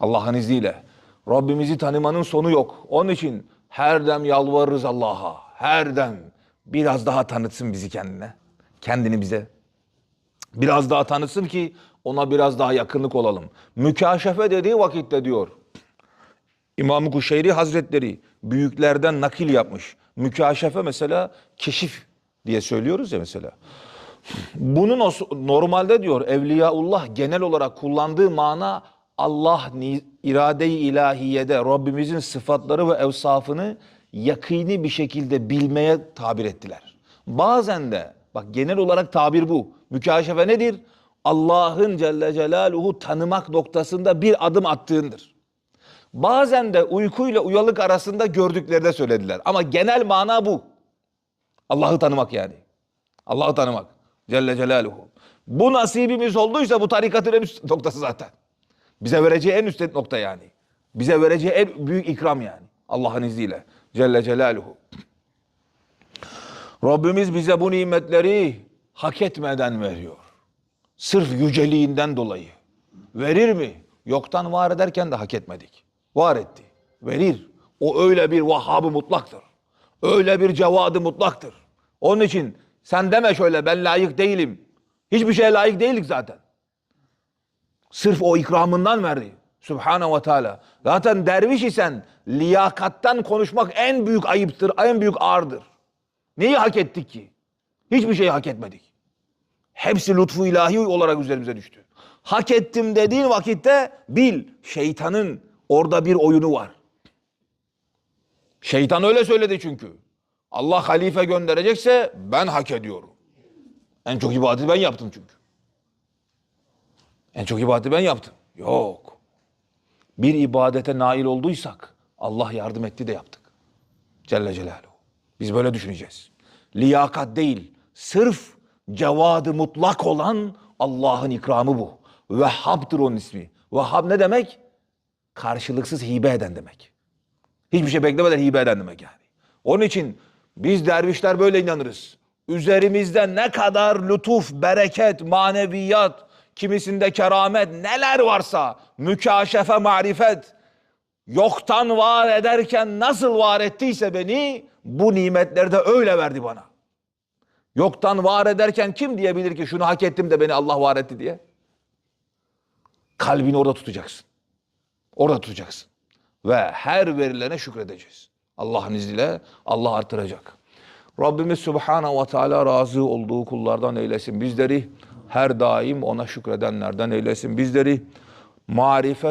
Allah'ın izniyle. Rabbimizi tanımanın sonu yok. Onun için her dem yalvarırız Allah'a. Her dem biraz daha tanıtsın bizi kendine. Kendini bize. Biraz daha tanıtsın ki ona biraz daha yakınlık olalım. Mükaşefe dediği vakitte diyor. İmam-ı Kuşeyri Hazretleri büyüklerden nakil yapmış. Mükaşefe mesela keşif diye söylüyoruz ya mesela. Bunun normalde diyor Evliyaullah genel olarak kullandığı mana Allah irade-i ilahiyede Rabbimizin sıfatları ve evsafını yakini bir şekilde bilmeye tabir ettiler. Bazen de bak genel olarak tabir bu. Mükaşefe nedir? Allah'ın Celle Celaluhu tanımak noktasında bir adım attığındır. Bazen de uykuyla uyanık arasında gördüklerini söylediler. Ama genel mana bu. Allah'ı tanımak yani. Allah'ı tanımak. Celle Celaluhu. Bu nasibimiz olduysa bu tarikatın en üst noktası zaten. Bize vereceği en üst nokta yani. Bize vereceği en büyük ikram yani. Allah'ın izniyle. Celle Celaluhu. Rabbimiz bize bu nimetleri hak etmeden veriyor. Sırf yüceliğinden dolayı. Verir mi? Yoktan var ederken de hak etmedik. Var etti. Verir. O öyle bir Vahhab-ı mutlaktır. Öyle bir cevadı mutlaktır. Onun için sen deme şöyle ben layık değilim. Hiçbir şeye layık değildik zaten. Sırf o ikramından verdi. Subhanahu ve Teala. Zaten derviş isen liyakattan konuşmak en büyük ayıptır, en büyük ağırdır. Neyi hak ettik ki? Hiçbir şeyi hak etmedik. Hepsi lütfu ilahi olarak üzerimize düştü. Hak ettim dediğin vakitte bil şeytanın orada bir oyunu var. Şeytan öyle söyledi çünkü. Allah halife gönderecekse ben hak ediyorum. En çok ibadeti ben yaptım çünkü. En çok ibadeti ben yaptım. Yok. Bir ibadete nail olduysak Allah yardım etti de yaptık. Celle Celaluhu. Biz böyle düşüneceğiz. Liyakat değil, sırf cevadı mutlak olan Allah'ın ikramı bu. Vehhab'dır onun ismi. Vehhab ne demek? Karşılıksız hibe eden demek. Hiçbir şey beklemeden hibe eden demek yani. Onun için biz dervişler böyle inanırız. Üzerimizde ne kadar lütuf, bereket, maneviyat, kimisinde keramet neler varsa mükaşefe, marifet yoktan var ederken nasıl var ettiyse beni bu nimetleri de öyle verdi bana. Yoktan var ederken kim diyebilir ki şunu hak ettim de beni Allah var etti diye? Kalbini orada tutacaksın. Orada tutacaksın. Ve her verilene şükredeceğiz. Allah'ın izniyle Allah artıracak. Rabbimiz Subhanahu ve Teala razı olduğu kullardan eylesin bizleri. Her daim ona şükredenlerden eylesin bizleri. Marifet